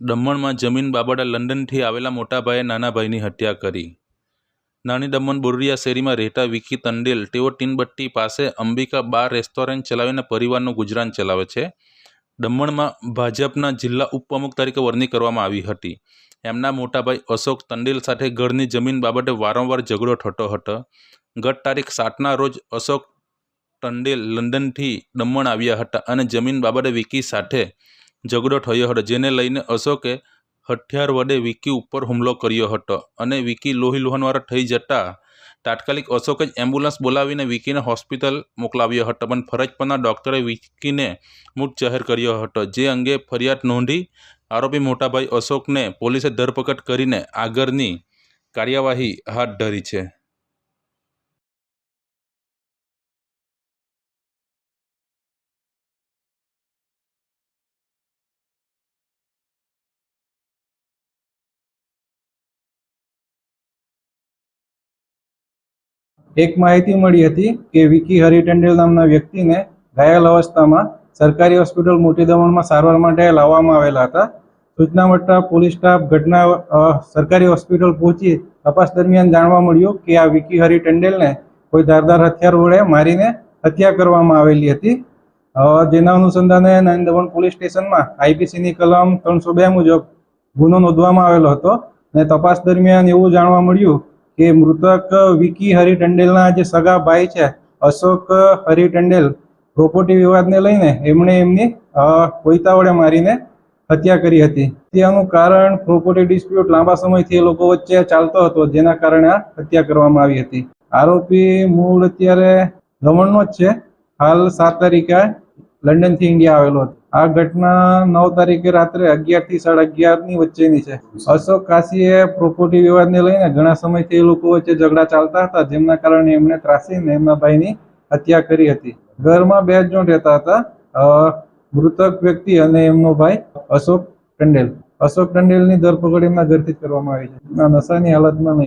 દમણમાં જમીન બાબતે લંડનથી આવેલા મોટાભાઈએ નાના ભાઈની હત્યા કરી. નાની દમણ બોરડિયા શેરીમાં રહેતા વિકી તંડેલ તેઓ ટીનબટ્ટી પાસે અંબિકા બાર રેસ્ટોરન્ટ ચલાવીને પરિવારનું ગુજરાન ચલાવે છે. દમણમાં ભાજપના જિલ્લા ઉપપ્રમુખ તરીકે વરણી કરવામાં આવી હતી. એમના મોટાભાઈ અશોક તંડેલ સાથે ઘરની જમીન બાબતે વારંવાર ઝઘડો થતો હતો. ગત તારીખ સાતના રોજ અશોક ટંડેલ લંડનથી દમણ આવ્યા હતા અને જમીન બાબતે વિકી સાથે ઝઘડો થયો હતો, જેને લઈને અશોકે હથિયાર વડે વિકી ઉપર હુમલો કર્યો હતો અને વિકી લોહી લુહાણવાળો થઈ જતા તાત્કાલિક અશોકે જ એમ્બ્યુલન્સ બોલાવીને વિકીને હોસ્પિટલ મોકલાવ્યો હતો. પણ ફરજ પરના ડૉક્ટરે વિકીને મૃત જાહેર કર્યો હતો, જે અંગે ફરિયાદ નોંધી આરોપી મોટાભાઈ અશોકને પોલીસે ધરપકડ કરીને આગળની કાર્યવાહી હાથ ધરી છે. એક માહિતી મળી હતી કે વિકી હરિ ટંડેલ નામના વ્યક્તિને ઘાયલ અવસ્થામાં સરકારી હોસ્પિટલ મોટી દમણમાં સારવાર માટે લાવવામાં આવેલા હતા. સૂચના મળતા પોલીસ સ્ટાફ ઘટના સરકારી હોસ્પિટલ પહોંચી તપાસ દરમિયાન જાણવા મળ્યું કે આ વિકી હરિ ટંડેલને કોઈ ધારદાર હથિયાર વડે મારીને હત્યા કરવામાં આવેલી હતી. જેના અનુસંધાને નાની દમણ પોલીસ સ્ટેશનમાં આઈપીસીની કલમ ત્રણસો બે મુજબ ગુનો નોંધવામાં આવેલો હતો અને તપાસ દરમિયાન એવું જાણવા મળ્યું કે મૃતક વિકી હરિ ટંડેલના જે સગા ભાઈ છે, અશોક હરિટંડેલ પ્રોપર્ટી વિવાદને લઈને એમણે એમની કોઈતા વડે મારીને હત્યા કરી હતી. હત્યાનું કારણ પ્રોપર્ટી ડિસ્પ્યુટ લાંબા સમયથી એ લોકો વચ્ચે ચાલતો હતો, જેના કારણે આ હત્યા કરવામાં આવી હતી. આરોપી મૂળ અત્યારે દમણનો જ છે. હાલ સાત તારીખે લંડનથી ઇન્ડિયા આવેલો હતો. આ ઘટના નવ તારીખે રાત્રે અગિયારથી સાડા અગિયારની વચ્ચેની છે. અશોક કાશીએ પ્રોપર્ટી વિવાદને લઈને ઘણા સમયથી એ લોકો વચ્ચે ઝઘડા ચાલતા હતા, જેમના કારણે એમણે ત્રાસીને એમના ભાઈની હત્યા કરી હતી. ઘરમાં બે જણ રહેતા હતા મૃતક વ્યક્તિ અને એમનો ભાઈ અશોક ટંડેલ. અશોક ટંડેલની ધરપકડ એમના ઘરથી જ કરવામાં આવી છે. નશાની હાલતમાં નહીં.